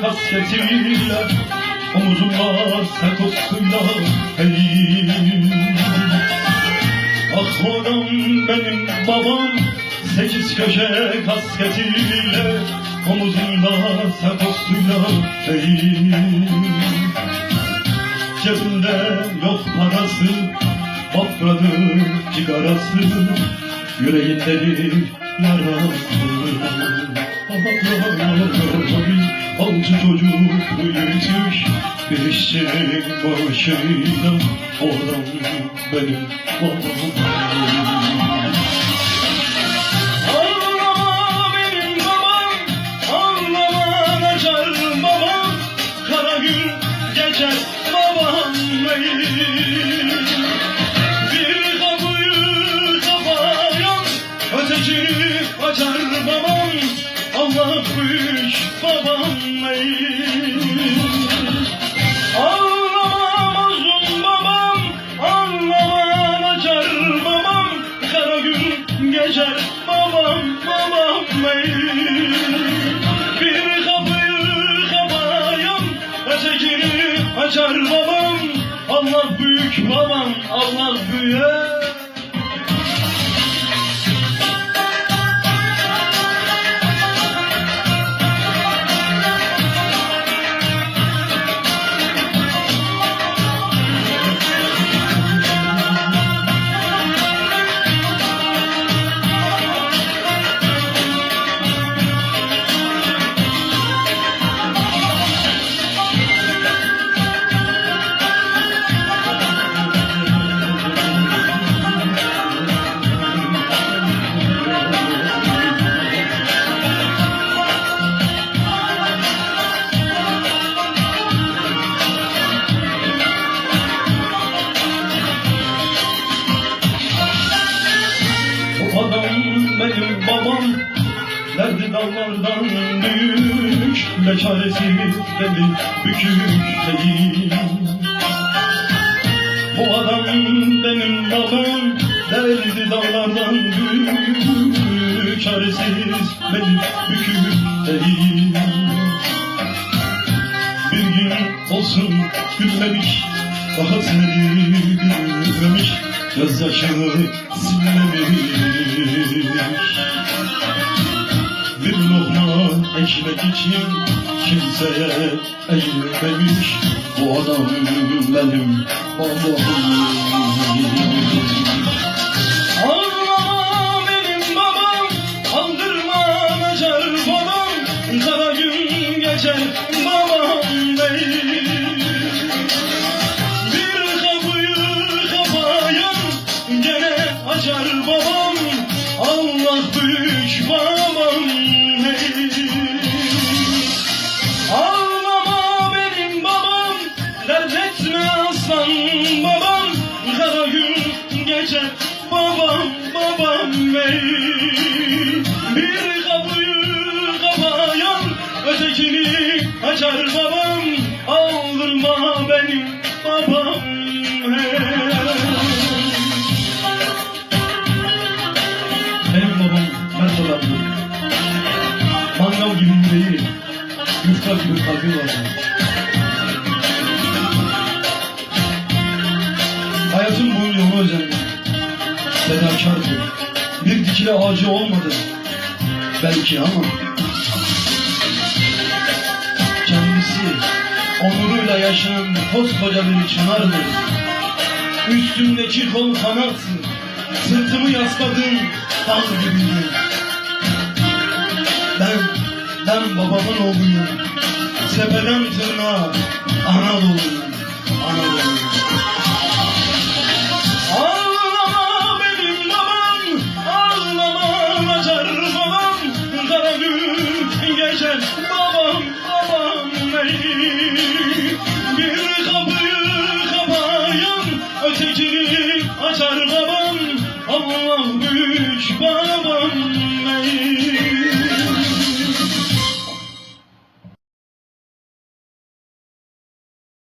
kasketiyle Omuzumda sakosuyla hey Ah oram benim babam Sekiz köşe kasketiyle Omuzumda sakosuyla hey Cebinde yok parası Bafradı cigarası Yüreğinde bir yarası Alçı çocuk büyütmüş Bir işçinin başıyla Oğlan benim babam Ağlama benim babam açar babam Geçer babam Ötekini açar babam Allah büyük babam ey. Ağlama mazlum babam Ağlama açar babam Kara gün geçer babam babam. Bir kapıyı kapayan Ötekini açar babam Allah büyük babam Allah büyük Derdi dallardan büyük Ne çaresiz beni bükük değil Bu adam benim babam Derdi dallardan büyük Çaresiz beni bükük değil Bir gün olsun gülmemiş Daha seni gülmemiş Gözyaşını silmemiş Bir lokma ekmek için Kimseye eğilmemiş Bu adam benim Ağlama benim babam Ötekini açar babam Aldırma benim babam. Benim babam mert adamdı. Mangal gibi değil, yufka gibi kalbi vardı. Hayatım boyunca onu özendim. Fedakardı. Bir dikili ağacı olmadı. Belki ama Onuruyla yaşayan koskoca bir çınardır. Üstümdeki kol kanatsın, sırtımı yasladığım dal gibidir. Ben, ben babamın oğluyum. Sepeden tırnağa Anadolu'yum, Anadolu'yum. Ağlama, ağlama, acar babam, kara gün geçer. kalmış babam